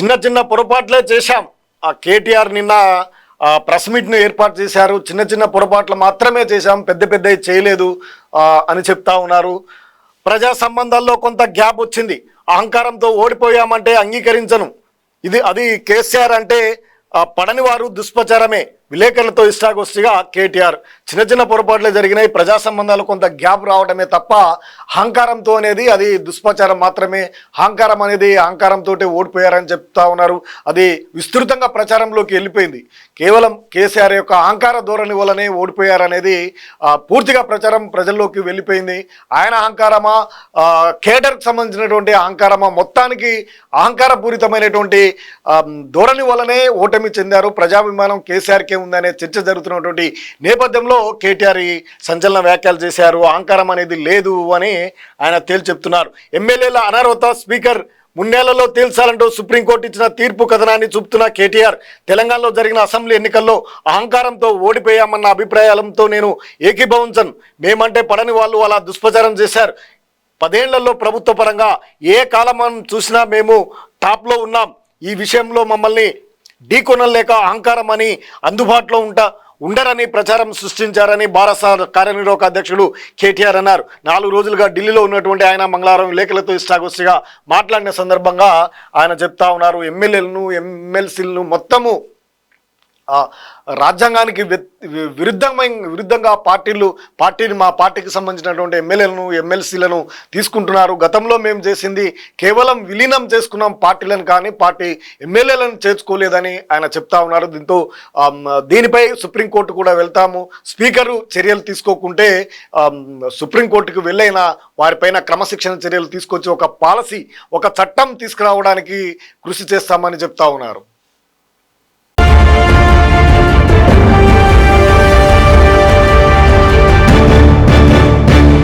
చిన్న చిన్న పొరపాట్లే చేశాం. ఆ కేటీఆర్ నిన్న ప్రెస్ మీట్ను ఏర్పాటు చేశారు. చిన్న చిన్న పొరపాట్లు మాత్రమే చేశాం. పెద్ద పెద్ద చేయలేదు అని చెప్తా ఉన్నారు. ప్రజా సంబంధాల్లో కొంత గ్యాప్ వచ్చింది. అహంకారంతో ఓడిపోయామంటే అంగీకరించను. ఇది అది కేసీఆర్ అంటే పడనివారు పడని వారు దుష్ప్రచారమే. విలేకరులతో ఇష్టాగోష్ఠిగా కేటీఆర్ చిన్న చిన్న పొరపాట్లు జరిగినాయి. ప్రజా సంబంధాలు కొంత గ్యాప్ రావడమే తప్ప అహంకారంతో అనేది అది దుష్ప్రచారం మాత్రమే. అహంకారం అనేది అహంకారంతో ఓడిపోయారని చెప్తా ఉన్నారు. అది విస్తృతంగా ప్రచారంలోకి వెళ్ళిపోయింది. కేవలం కేసీఆర్ యొక్క అహంకార ధోరణి వల్లనే ఓడిపోయారనేది పూర్తిగా ప్రచారం ప్రజల్లోకి వెళ్ళిపోయింది. ఆయన అహంకారమా? కేటర్కి సంబంధించినటువంటి అహంకారమా? మొత్తానికి అహంకారపూరితమైనటువంటి ధోరణి వల్లనే ఓటమి చెందారు. ప్రజాభిమానం కేసీఆర్కే ఉందనే చర్చ జరుగుతున్నటువంటి నేపథ్యంలో కేటీఆర్ సంచలన వ్యాఖ్యలు చేశారు అహంకారం అనేది లేదు అని ఆయన తేల్చి చెప్తున్నారు. ఎమ్మెల్యేల అనర్హత స్పీకర్ మున్నేళ్ళలో తేల్చాలంటూ సుప్రీంకోర్టు ఇచ్చిన తీర్పు కథనాన్ని చూపుతున్న కేటీఆర్ తెలంగాణలో జరిగిన అసెంబ్లీ ఎన్నికల్లో అహంకారంతో ఓడిపోయామన్న అభిప్రాయాలతో నేను ఏకీభవించను. మేమంటే పడని వాళ్ళు అలా దుష్ప్రచారం చేశారు. పదేళ్ళలో ప్రభుత్వ పరంగా ఏ కాలం చూసినా మేము టాప్లో ఉన్నాం. ఈ విషయంలో మమ్మల్ని ఢీకొనలేక అహంకారం అని అందుబాటులో ఉంటా ఉండరని ప్రచారం సృష్టించారని భారత కార్యనిర్వాహక అధ్యక్షుడు కేటీఆర్ అన్నారు. నాలుగు రోజులుగా ఢిల్లీలో ఉన్నటువంటి ఆయన మంగళవారం లేఖలతో ఇష్టాగోష్ఠిగా మాట్లాడిన సందర్భంగా ఆయన చెప్తా ఉన్నారు. ఎమ్మెల్యేలను ఎమ్మెల్సీలను మొత్తము రాజ్యాంగానికి విరుద్ధమైన విరుద్ధంగా పార్టీలు పార్టీని మా పార్టీకి సంబంధించినటువంటి ఎమ్మెల్యేలను ఎమ్మెల్సీలను తీసుకుంటున్నారు. గతంలో మేము చేసింది కేవలం విలీనం చేసుకున్నాం పార్టీలను కానీ పార్టీ ఎమ్మెల్యేలను చేర్చుకోలేదని ఆయన చెప్తా ఉన్నారు. దీంతో దీనిపై సుప్రీంకోర్టు కూడా వెళ్తాము. స్పీకరు చర్యలు తీసుకోకుంటే సుప్రీంకోర్టుకు వెళ్ళైన వారిపైన క్రమశిక్షణ చర్యలు తీసుకొచ్చి ఒక పాలసీ ఒక చట్టం తీసుకురావడానికి కృషి చేస్తామని చెప్తా ఉన్నారు.